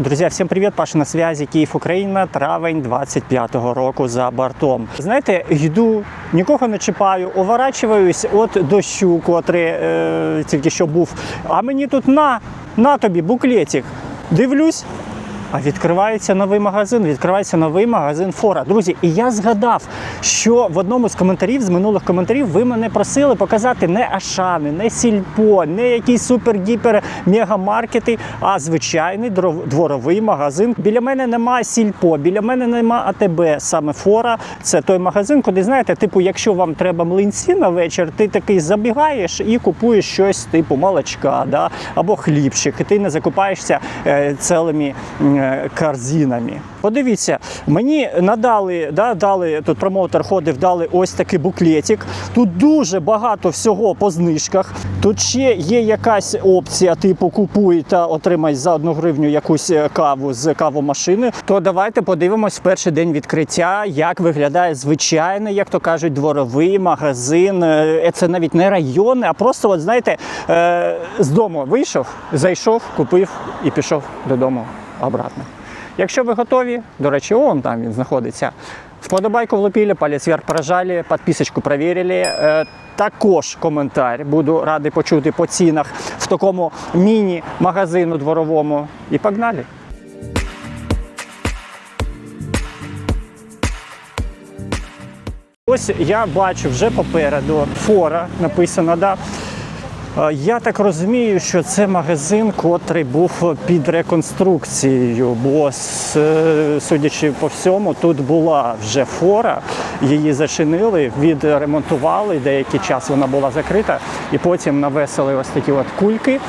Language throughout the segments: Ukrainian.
Друзі, всім привіт! Паша на связі Київ, Україна, травень 25-го року за бортом. Знаєте, йду, нікого не чіпаю, уворачуюсь от дощу, котрий е, тільки що був. А мені тут на, на тобі буклетик. Дивлюсь. А відкривається новий магазин, відкривається новий магазин Фора. Друзі, і я згадав, що в одному з коментарів, з минулих коментарів, ви мене просили показати не Ашани, не Сільпо, не якісь супер-гіпер мегамаркети, а звичайний дворовий магазин. Біля мене нема Сільпо, біля мене нема АТБ. Саме Фора це той магазин, куди знаєте, типу, якщо вам треба млинці на вечір, ти такий забігаєш і купуєш щось типу молочка, да? або хлібчик. І ти не закупаєшся е, цілими корзинами. Подивіться, мені надали, да, дали тут промоутер ходив, дали ось такий буклетик. Тут дуже багато всього по знижках. Тут ще є якась опція, типу купуй та отримай за одну гривню якусь е, каву з кавомашини. То давайте подивимось перший день відкриття, як виглядає звичайний, як то кажуть, дворовий магазин. Е, Це навіть не районний, а просто, от знаєте, е, з дому вийшов, зайшов, купив і пішов додому обратно. Якщо ви готові, до речі, он там він знаходиться. Вподобайку влупили, палець вверх прожали, підписочку перевірили. Е, також коментар буду радий почути по цінах в такому міні-магазину дворовому. І погнали! Ось я бачу вже попереду фора написано. Да? Я так розумію, що це магазин, котрий був під реконструкцією, бо е, судячи по всьому, тут була вже фора, її зачинили, відремонтували. Деякий час вона була закрита, і потім навесили ось такі от кульки.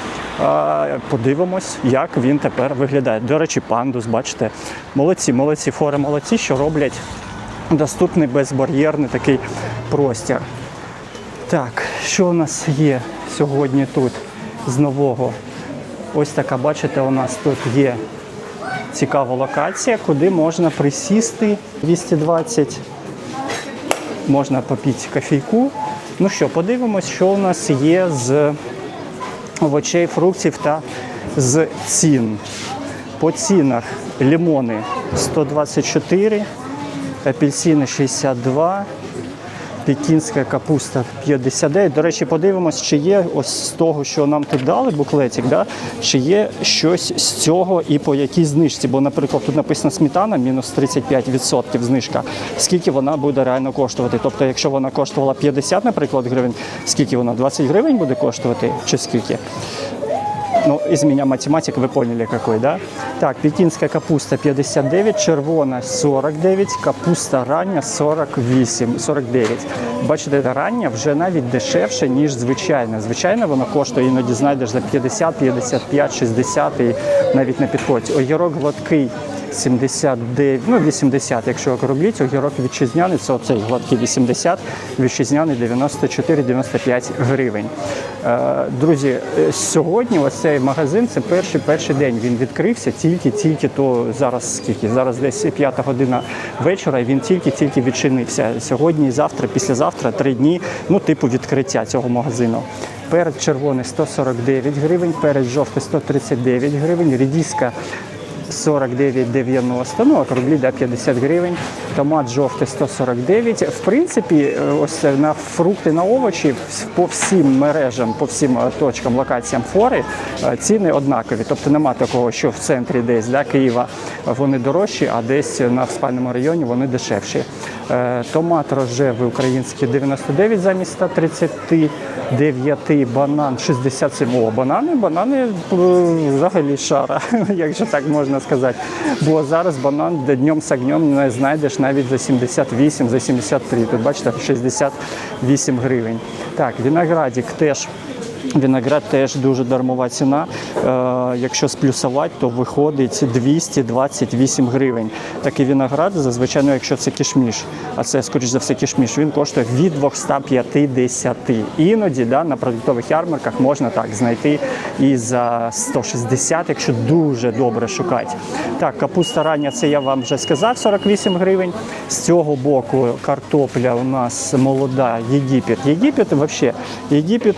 Подивимось, як він тепер виглядає. До речі, пандус, бачите, молодці, молодці, фори молодці, що роблять доступний безбар'єрний такий простір. Так, що у нас є сьогодні тут з нового? Ось така, бачите, у нас тут є цікава локація, куди можна присісти 220. Можна попити кофійку. Ну що, подивимось, що у нас є з овочей, фруктів та з цін. По цінах лимони 124, апельсини 62, пекінська капуста 59. До речі, подивимось, чи є ось з того, що нам тут дали, буклетик, да? чи є щось з цього і по якій знижці. Бо, наприклад, тут написано сметана мінус 35% знижка. Скільки вона буде реально коштувати? Тобто, якщо вона коштувала 50, наприклад, гривень, скільки вона 20 гривень буде коштувати, чи скільки? Ну, из меня математик, вы поняли какой, да? Так, пекинская капуста 59, червона 49, капуста рання 48, 49. Бачите, рання вже навіть дешевше, ніж звичайне. Звичайно, воно коштує, іноді знайдеш за 50, 55, 60 і навіть не підходить. Огірок гладкий 79, ну 80, якщо округліть, огірок вітчизняний, це оцей гладкий 80, вітчизняний 94-95 гривень. Е, Друзі, е, сьогодні ось цей магазин це перший перший день. Він відкрився тільки-тільки то зараз скільки? Зараз десь п'ята година вечора, і він тільки-тільки відчинився. Сьогодні, завтра, післязавтра, три дні, ну, типу відкриття цього магазину. Перед червоний 149 гривень, перед жовтий 139 гривень, рідіска 49,90, ну округлі да, 50 гривень, томат жовтий 149. В принципі, е, ось на фрукти, на овочі по всім мережам, по всім е, точкам, локаціям фори е, ціни однакові. Тобто нема такого, що в центрі десь да, Києва вони дорожчі, а десь на спальному районі вони дешевші. Томат рожевий український 99 замість 139, банан 67. О, банани, банани взагалі шара, якщо так можна сказати. Бо зараз банан де днем з огнем не знайдеш навіть за 78, за 73. Тут бачите 68 гривень. Так, виноградик теж. Виноград теж дуже дармова ціна. Е, якщо сплюсувати, то виходить 228 гривень. Такий виноград, зазвичай, ну, якщо це кішміш, а це, скоріш за все, кішміш, він коштує від 250. Іноді да, на продуктових ярмарках можна так знайти і за 160, якщо дуже добре шукати. Так, капуста рання, це я вам вже сказав, 48 гривень. З цього боку картопля у нас молода Єгипет. Єгипет, взагалі, Єгипет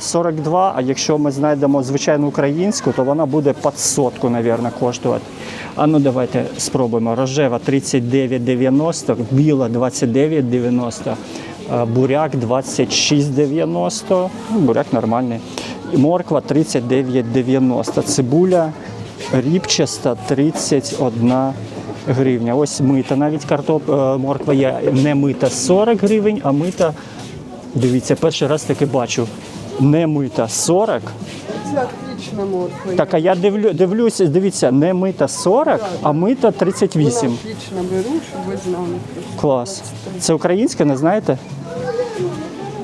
42, а якщо ми знайдемо звичайну українську, то вона буде під сотку, мабуть, коштувати. А ну давайте спробуємо. Рожева 39,90, біла 29,90. е, Буряк 26,90. Ну, буряк нормальний. Морква 39,90. Цибуля ріпчаста 31 гривня. Ось мита. Навіть картоп, е, морква є не мита 40 гривень, а мита, дивіться, перший раз таки бачу. Не мита 40. Це морква. Так, а я дивлю, дивлюся, дивіться, не мита 40, а мита 38. Отлично беру, щоб ви знали. Клас. Це українська, не знаєте?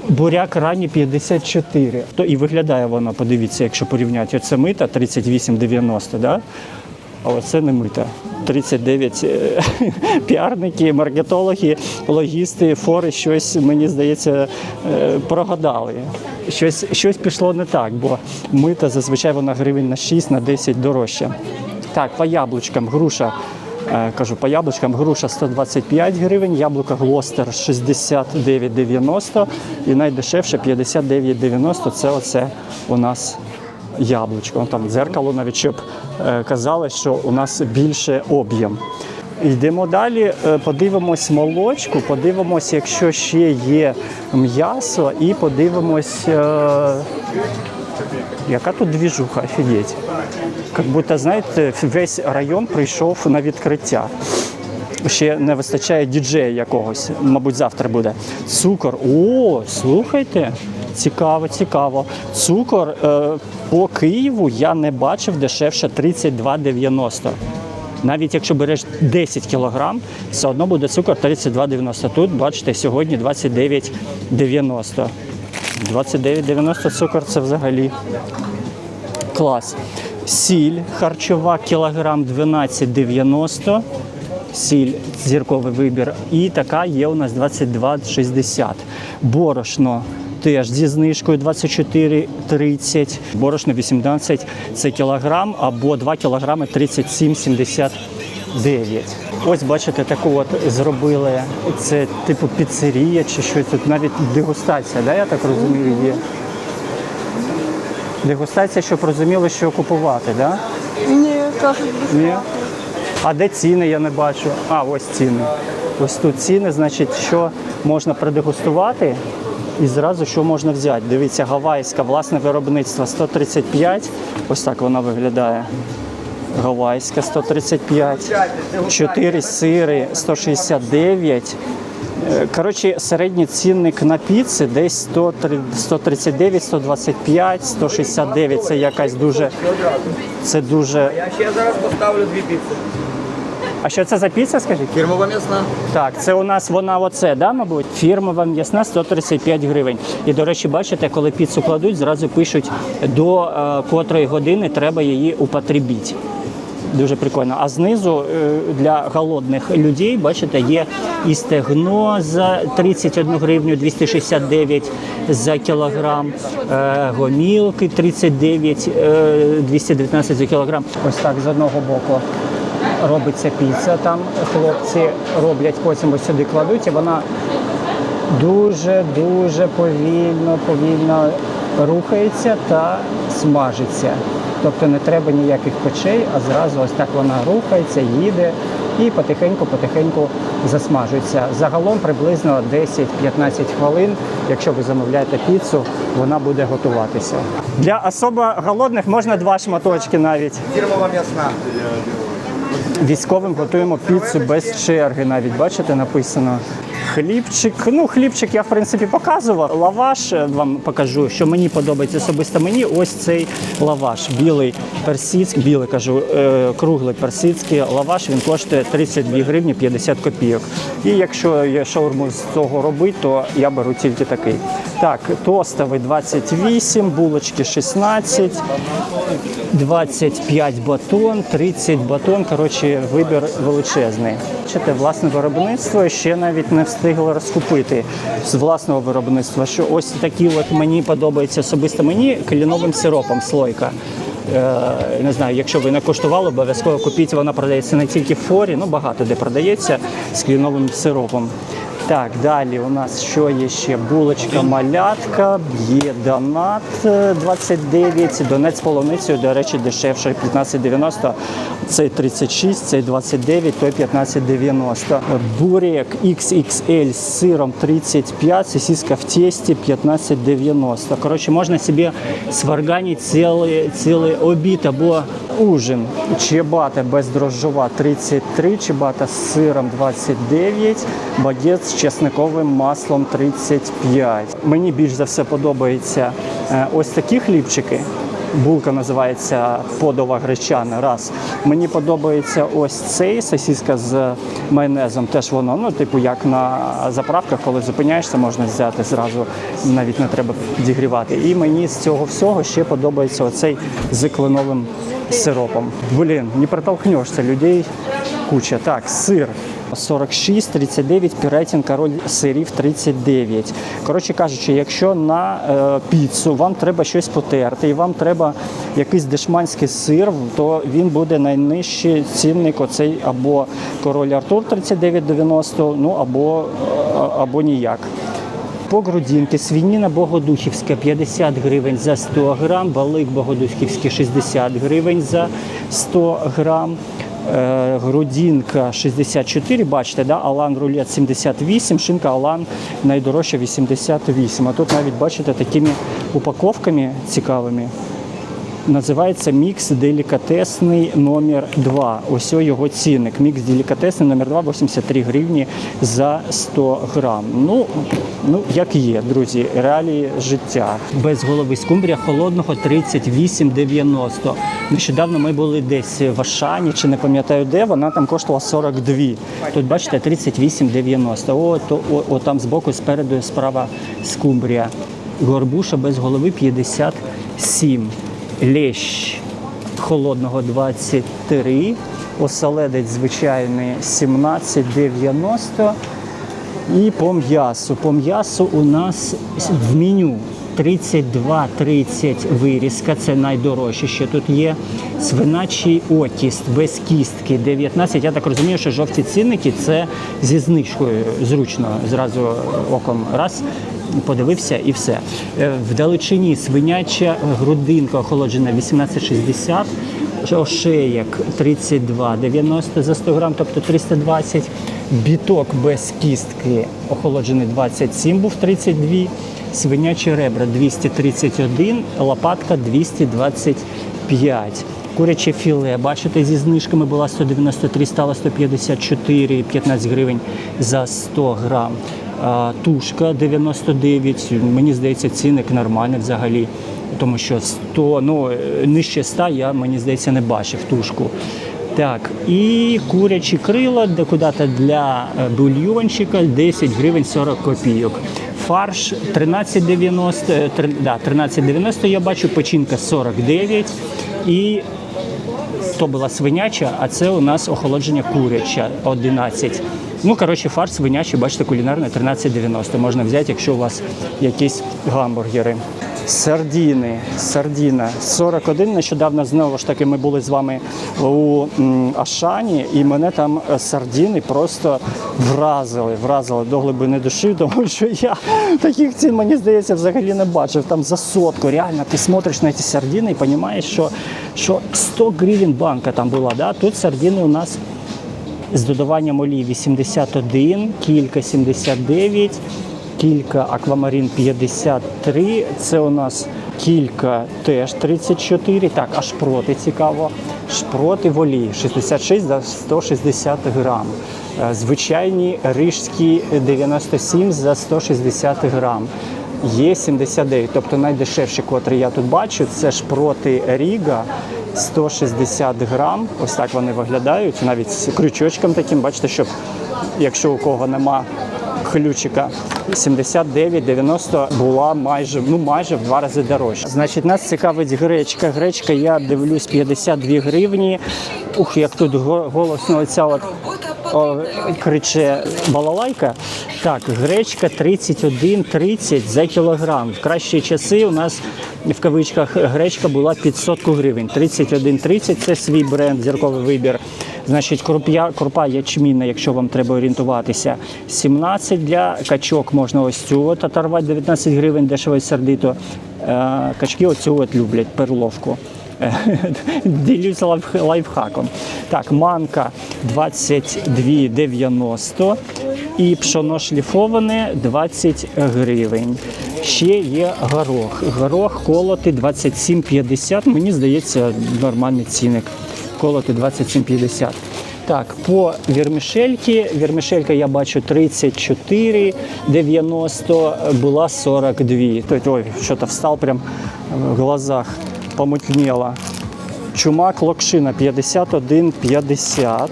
Буряк ранні 54. То і виглядає вона, подивіться, якщо порівняти. Оце мита 38,90, да? а оце не мита. 39 е, піарники, маркетологи, логісти, фори щось, мені здається, е, прогадали. Щось, щось пішло не так, бо мита зазвичай вона гривень на 6, на 10 дорожча. Так, по яблучкам груша. Е, Кажу, по яблучкам груша 125 гривень, яблука Глостер 69,90 і найдешевше 59,90 це оце у нас яблучко. Там дзеркало навіть щоб е, казали, що у нас більше об'єм. Йдемо далі, е, подивимось молочку, подивимось, якщо ще є м'ясо, і подивимось, е, яка тут двіжуха, офігеть. Як будто, знаєте, весь район прийшов на відкриття. Ще не вистачає діджея якогось, мабуть, завтра буде. Цукор. О, слухайте. Цікаво, цікаво. Цукор е, по Києву я не бачив дешевше 32,90. Навіть якщо береш 10 кілограм, все одно буде цукор 32,90. Тут, бачите, сьогодні 29,90. 29,90 цукор це взагалі клас. Сіль харчова кілограм 12,90. Сіль зірковий вибір. І така є у нас 22,60. Борошно теж зі знижкою 24,30. Борошно 18 це кілограм або 2 кілограми 37,79. Ось бачите, таку от зробили. Це типу піцерія чи щось. Тут навіть дегустація, да, я так розумію, є. Дегустація, щоб розуміли, що купувати, так? Да? Ні, кажуть, Ні. А де ціни я не бачу? А, ось ціни. Ось тут ціни, значить, що можна продегустувати і зразу що можна взяти. Дивіться, гавайська, власне виробництво 135. Ось так вона виглядає. Гавайська 135. 4 сири 169. Е, Коротше, середній цінник на піци десь 103 139, 125, 169. Це якась дуже. Це дуже. Я ще зараз поставлю дві піци. А що це за піца, скажіть? Фірмова м'ясна. Так, це у нас вона оце, да, мабуть? Фірмова м'ясна 135 гривень. І, до речі, бачите, коли піцу кладуть, зразу пишуть, до е, котрої години треба її употребити. Дуже прикольно. А знизу е, для голодних людей, бачите, є і стегно за 31 гривню 269 за кілограм, е, гомілки 39, е, 219 за кілограм. Ось так з одного боку робиться піца. Там хлопці роблять, потім ось сюди кладуть, і вона дуже дуже повільно, повільно рухається та смажиться. Тобто не треба ніяких печей, а зразу ось так вона рухається, їде і потихеньку-потихеньку засмажується. Загалом приблизно 10-15 хвилин, якщо ви замовляєте піцу, вона буде готуватися. Для особо голодних можна два шматочки навіть. Фірмова м'ясна. Військовим готуємо піцу без черги, навіть бачите, написано. Хлібчик. Ну, хлібчик я в принципі показував. Лаваш е, вам покажу, що мені подобається особисто мені. Ось цей лаваш. Білий персидський, білий кажу, е, круглий персидський лаваш. Він коштує 32 гривні 50 копійок. І якщо є шаурму з цього робити, то я беру тільки такий. Так, тостовий 28, булочки 16. 25 батон, 30 батон. Коротше, вибір величезний. Бачите, власне виробництво ще навіть не встигли розкупити з власного виробництва. Що ось такі от мені подобається особисто мені кліновим сиропом слойка. Е, не знаю, якщо ви не коштували, обов'язково купіть. Вона продається не тільки в форі, ну багато де продається з кліновим сиропом. Так, далі у нас що є ще? Булочка малятка, є донат е, 29, донець з полуницею, до речі, дешевше 15,90. Цей 36, цей 29, той 15,90. Бурек XXL з сиром 35, сосиска в тесті 15,90. Коротше, можна собі сварганити цілий, цілий обід або ужин. Чебата бездрожжова 33, чебата з сиром 29, багет чесниковим маслом 35. Мені більш за все подобаються е, ось такі хлібчики. Булка називається подова гречана. Раз. Мені подобається ось цей сосиска з майонезом. Теж воно, ну, типу, як на заправках, коли зупиняєшся, можна взяти зразу, навіть не треба підігрівати. І мені з цього всього ще подобається оцей з кленовим сиропом. Блін, не протолкнешся, людей куча. Так, сир. 46, 39, піретін, король сирів 39. Коротше кажучи, якщо на е, піцу вам треба щось потерти і вам треба якийсь дешманський сир, то він буде найнижчий цінник оцей або король Артур 39,90, ну або, е, або ніяк. По грудинки свініна Богодухівська 50 гривень за 100 грам, балик Богодухівський 60 гривень за 100 грам. Е, грудинка 64, бачите, да? Алан рулет 78, шинка Алан найдорожча 88. А тут навіть бачите такими упаковками цікавими. Називається мікс делікатесний номер 2. Ось його цінник. Мікс делікатесний номер 2 83 гривні за 100 грам. Ну, ну як є, друзі, реалії життя. Без голови скумбрія холодного 38,90. Нещодавно ми були десь в Ашані, чи не пам'ятаю де, вона там коштувала 42. Тут бачите 38,90. О, то, о, о, там збоку, спереду, справа скумбрія. Горбуша без голови 57. Лещ холодного 23, оселедець звичайний 17,90. І по м'ясу. По м'ясу у нас в меню 32,30 вирізка, це найдорожче. Ще тут є свиначий отіст без кістки 19. Я так розумію, що жовті цінники це зі знижкою зручно зразу оком раз. Подивився і все. Е, В далечині свиняча грудинка охолоджена 18,60, ошеєк 32,90 за 100 грам, тобто 320. Біток без кістки охолоджений 27, був 32. Свинячі ребра 231, лопатка 225. Куряче філе, бачите, зі знижками була 193, стала 154, 15 гривень за 100 грам. Тушка 99, мені здається, цінник нормальний взагалі, тому що 100, ну, нижче 100 я, мені здається, не бачив тушку. Так, і курячі крила, де куди-то для е, бульйончика 10 гривень 40 копійок. Фарш 13,90, е, три- да, 13,90 я бачу, печінка 49 і то була свиняча, а це у нас охолодження куряча 11. Ну, коротше, фарш свинячий, бачите, кулінарний 13,90. Можна взяти, якщо у вас якісь гамбургери. Сардіни, сардіна 41. Нещодавно знову ж таки ми були з вами у Ашані, і мене там е, сардіни просто вразили, вразили до глибини душі, тому що я таких цін, мені здається, взагалі не бачив. Там за сотку. Реально, ти смотриш на ці сардіни і розумієш, що, що 100 гривень банка там була. Да? Тут сардіни у нас з додаванням олії 81, кілька 79, кілька аквамарин 53. Це у нас кілька теж 34. Так, а шпроти цікаво. Шпроти в олії 66 за 160 грам. Е, Звичайні рижські 97 за 160 грам. Є 79, тобто найдешевші, котрі я тут бачу, це шпроти Ріга 160 грам. Ось так вони виглядають, навіть з крючочком таким. Бачите, щоб якщо у кого нема ключика, 79,90 була майже, ну майже в два рази дорожче. Значить, нас цікавить гречка. Гречка, я дивлюсь, 52 гривні. Ух, як тут го- голосно оця от о, криче балалайка. Так, гречка 31,30 за кілограм. В кращі часи у нас в кавичках гречка була під сотку гривень. 31,30 це свій бренд, зірковий вибір. Значить, круп'я, крупа ячмінна, якщо вам треба орієнтуватися, 17 для качок можна ось цю от оторвати 19 гривень, дешево і сердито. Е, Качки оцю от люблять, перловку. Ділюся лайф- лайфхаком. Так, манка 22,90 і пшоно шліфоване 20 гривень. Ще є горох. Горох колоти 27,50. Мені здається, нормальний цінник. Колоти 27,50. Так, по вірмішельки. Вірмішелька я бачу 34,90, була 42. Тобто, ой, що-то встав прям в глазах, помутніло. Чумак локшина 51,50.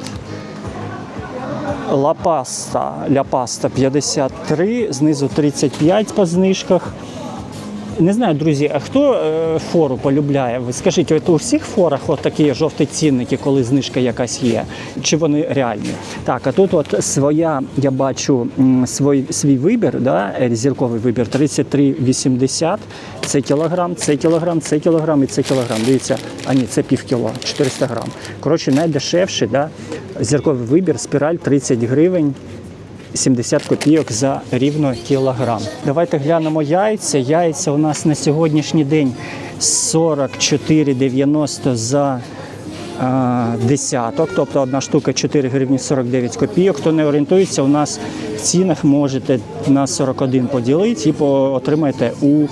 Лапаста, ляпаста 53, знизу 35 по знижках. Не знаю, друзі, а хто е, фору полюбляє? Ви скажіть, от у всіх форах от такі жовті цінники, коли знижка якась є, чи вони реальні? Так, а тут от своя, я бачу свій, свій вибір, да, е, зірковий вибір 33,80. Це кілограм, це кілограм, це кілограм і це кілограм. Дивіться, а ні, це пів кіло, 400 грам. Коротше, найдешевший, да, зірковий вибір, спіраль 30 гривень. 70 копійок за рівно кілограм. Давайте глянемо яйця. Яйця у нас на сьогоднішній день 44,90 за десяток, тобто одна штука 4 гривні 49 копійок. Хто не орієнтується, у нас в цінах можете на 41 поділити і отримаєте у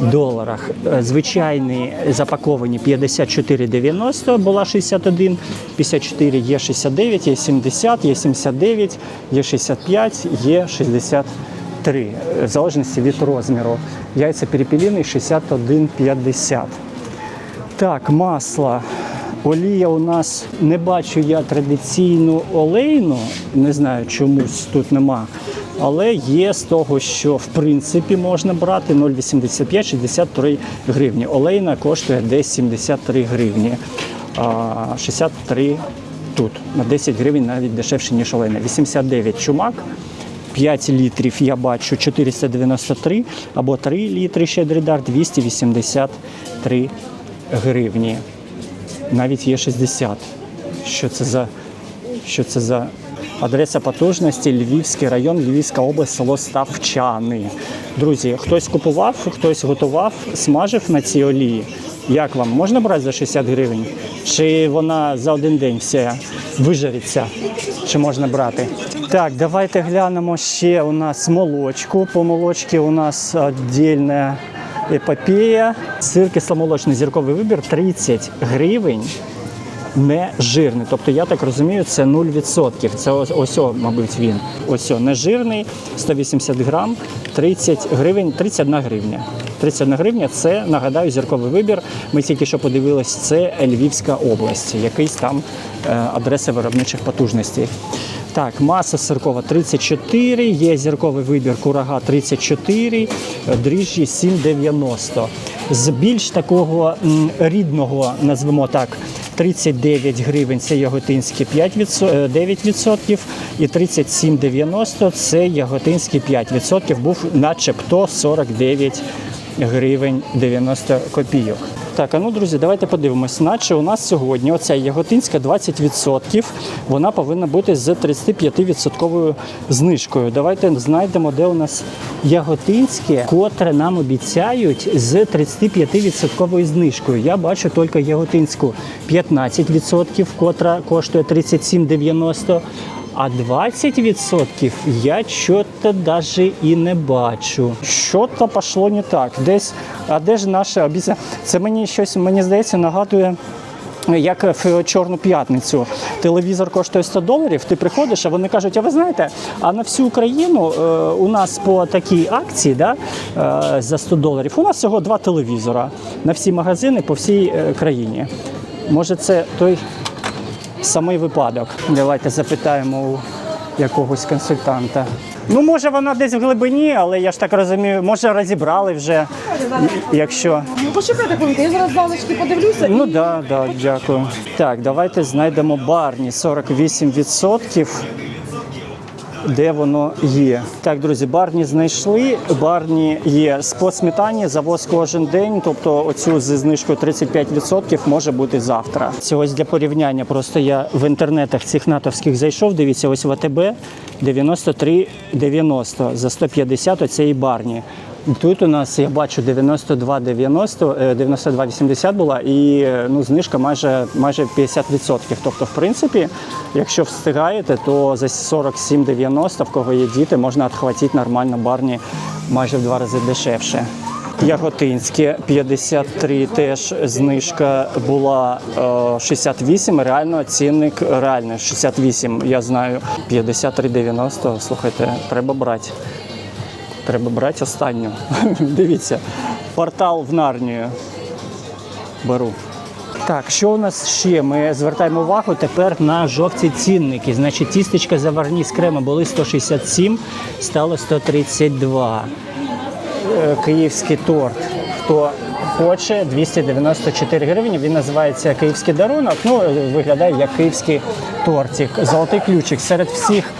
доларах. Е, Звичайні запаковані 54,90, була 61, 54 є 69, є 70, є 79, є 65, є 63. е, В залежності від розміру. Яйця перепіліний 61,50. Так, масло. Олія у нас не бачу я традиційну олейну, не знаю, чомусь тут нема. Але є з того, що в принципі можна брати 0,85 63 гривні. Олейна коштує десь 73 гривні. 63 тут. На 10 гривень навіть дешевше, ніж олейна. 89 чумак. 5 літрів я бачу 493 або 3 літри щедридар 283 гривні. Навіть є 60. Що це за що це за адреса потужності? Львівський район, Львівська область, село Ставчани. Друзі, хтось купував, хтось готував, смажив на цій олії. Як вам можна брати за 60 гривень? Чи вона за один день все вижариться? Чи можна брати? Так, давайте глянемо ще у нас молочку. По молочці у нас віддільна епопея. Сир кисломолочний зірковий вибір 30 гривень. Не жирний. Тобто, я так розумію, це 0%. Це ось, мабуть, він. Ось не жирний, 180 грам, 30 гривень, 31 гривня. 31 гривня це, нагадаю, зірковий вибір. Ми тільки що подивились, це Львівська область, якийсь там е, адреса виробничих потужностей. Так, маса сиркова 34, є зірковий вибір курага 34, е, дріжджі 7,90. З більш такого рідного, назвемо так, 39 гривень це яготинські 5 е, 9% і 37,90 це яготинські 5%. Був начебто 49 гривень 90 копійок. Так, а ну, друзі, давайте подивимось. Наче у нас сьогодні оця яготинська 20%, вона повинна бути з 35% знижкою. Давайте знайдемо, де у нас яготинське, котре нам обіцяють з 35% знижкою. Я бачу тільки яготинську 15%, котра коштує 37,90. А 20% я чого-то навіть і не бачу. Що-то пішло не так. Десь, а де ж наша обіцянка? Це мені щось, мені здається, нагадує. Як в Чорну п'ятницю телевізор коштує 100 доларів, ти приходиш, а вони кажуть, а ви знаєте, а на всю Україну е, у нас по такій акції да, е, за 100 доларів у нас всього два телевізора на всі магазини по всій е, країні. Може, це той самий випадок. Давайте запитаємо у якогось консультанта. Ну, може, вона десь в глибині, але я ж так розумію, може розібрали вже, якщо. Ну, почекайте, я зараз залишки подивлюся. Ну так, да, да, дякую. Так, давайте знайдемо барні 48%. Де воно є. Так, друзі, барні знайшли. Барні є по сметані, завоз кожен день. Тобто, оцю зі знижкою 35% може бути завтра. Це ось для порівняння. Просто я в інтернетах цих натовських зайшов. Дивіться, ось в АТБ 93,90 за 150 оцеї барні. Тут у нас я бачу 92,90, е, 92,80 була і е, ну, знижка майже, майже 50%. Тобто, в принципі, якщо встигаєте, то за 47,90, в кого є діти, можна відхватити нормально барні майже в два рази дешевше. Яготинське 53 теж знижка була е, 68, реально цінник реально 68, я знаю. 53,90, слухайте, треба брати. Треба брати останню. Дивіться, портал в Нарнію. Беру. Так, що у нас ще? Ми звертаємо увагу тепер на жовті цінники. Значить, тістечка заварні з крема були 167, стало 132. Е, Київський торт. Хто хоче, 294 гривні. Він називається Київський дарунок. Ну, виглядає як київський тортик. Золотий ключик. Серед всіх,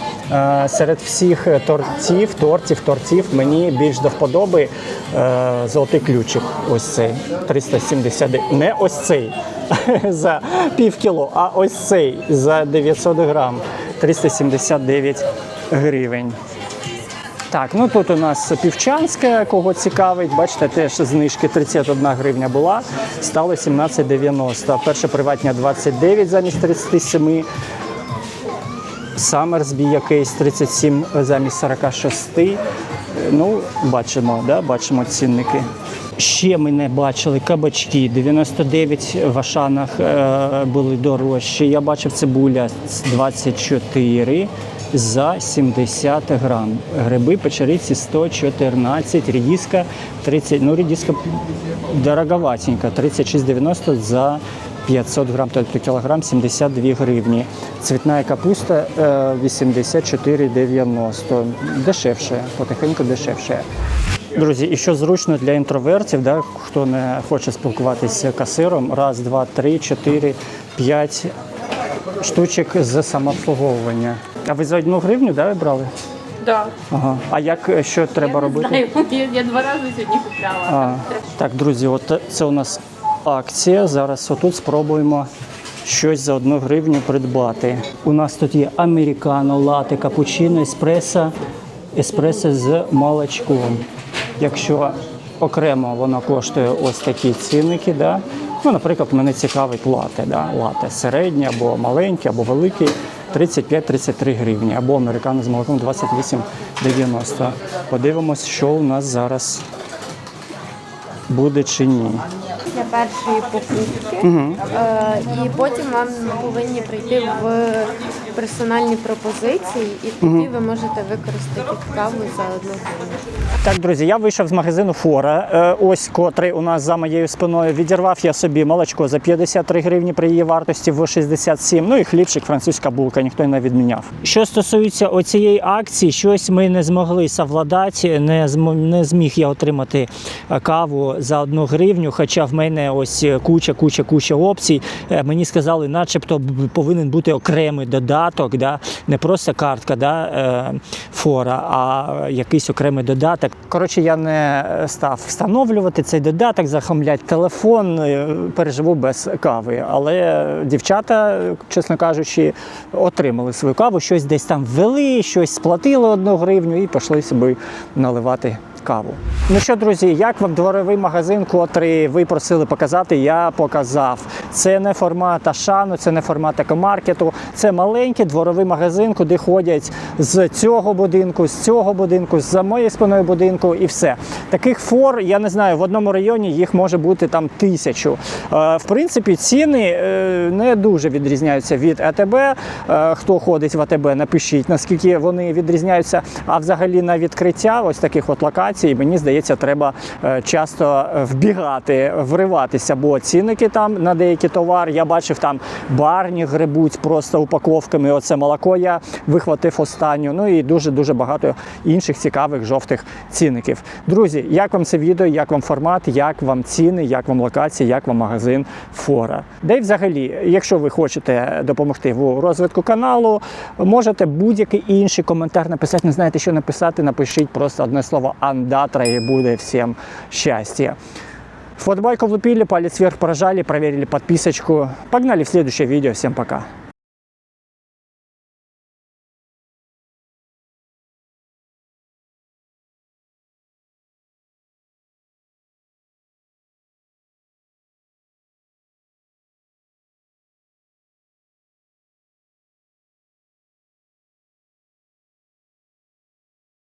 серед всіх тортів, тортів, тортів мені більш до вподоби е, золотий ключик. Ось цей 379. Не ось цей за пів кіло, а ось цей за 900 грам 379 гривень. Так, ну тут у нас півчанське, кого цікавить. Бачите, теж знижки 31 гривня була, стало 17,90. Перше приватня 29 замість 37. Самерсбі якийсь 37 замість 46. Ну, бачимо, да? бачимо цінники. Ще ми не бачили кабачки. 99 в Ашанах е, були дорожчі. Я бачив цибуля 24 за 70 грам. Гриби печериці 114, рідіска 30, ну рідіска дороговатенька, 36,90 за 500 грам, тобто кілограм 72 гривні. Цвітна капуста е, 84,90. Дешевше, потихеньку дешевше. Друзі, і що зручно для інтровертів, да, хто не хоче спілкуватися з касиром, раз, два, три, чотири, п'ять штучок з самообслуговування. А ви за одну гривню да, брали? Да. Ага. А як е, що треба робити? Знаю, я, я два рази сьогодні купляла. А, так, друзі, от це у нас акція. Зараз отут спробуємо щось за одну гривню придбати. У нас тут є американо, лати, капучино, еспресо, еспресо з молочком. Якщо окремо воно коштує ось такі цінники, да? ну, наприклад, мене цікавить лате, да? лате середнє або маленьке, або великий. 35-33 гривні, або американо з молоком 28,90. Подивимось, що у нас зараз буде чи ні. Для першої покупки, е, і потім вам повинні прийти в персональні пропозиції, і тоді ви можете використати каву за одну гривню. Так, друзі, я вийшов з магазину Фора. е, Ось котрий у нас за моєю спиною. Відірвав я собі молочко за 53 гривні при її вартості в 67. Ну і хлібчик, французька булка, ніхто не відміняв. Що стосується оцієї акції, щось ми не змогли совладати. Не зм- не зміг я отримати е, каву за одну гривню. Хоча в мене ось куча, куча, куча опцій. Е, Мені сказали, начебто повинен бути окремий додаток, да? не просто картка да? е, фора, а якийсь окремий додаток. Коротше, я не став встановлювати цей додаток, захомлять телефон, е, переживу без кави. Але дівчата, чесно кажучи, отримали свою каву, щось десь там ввели, щось сплатили одну гривню і пішли собі наливати каву. Ну що, друзі, як вам дворовий магазин, котрий ви просили показати, я показав. Це не формат Ашану, це не формат екомаркету, це маленький дворовий магазин, куди ходять з цього будинку, з цього будинку, з моєї спиною будинку і все. Таких фор, я не знаю, в одному районі їх може бути там тисячу. Е, В принципі, ціни е, не дуже відрізняються від АТБ. Е, Хто ходить в АТБ, напишіть, наскільки вони відрізняються. А взагалі на відкриття ось таких от локацій. Мені здається, треба часто вбігати, вриватися, бо цінники там на деякі товари. Я бачив там барні грибуть просто упаковками. Оце молоко я вихватив останню. Ну і дуже дуже багато інших цікавих жовтих цінників. Друзі, як вам це відео, як вам формат, як вам ціни, як вам локація, як вам магазин Фора. Де й взагалі, якщо ви хочете допомогти в розвитку каналу, можете будь-який інший коментар написати. Не знаєте, що написати, напишіть просто одне слово андатра і буде всім щастя. Фотбайку влупили, палец вверх прожали, проверили подписочку. Погнали в следующее видео. Всем пока.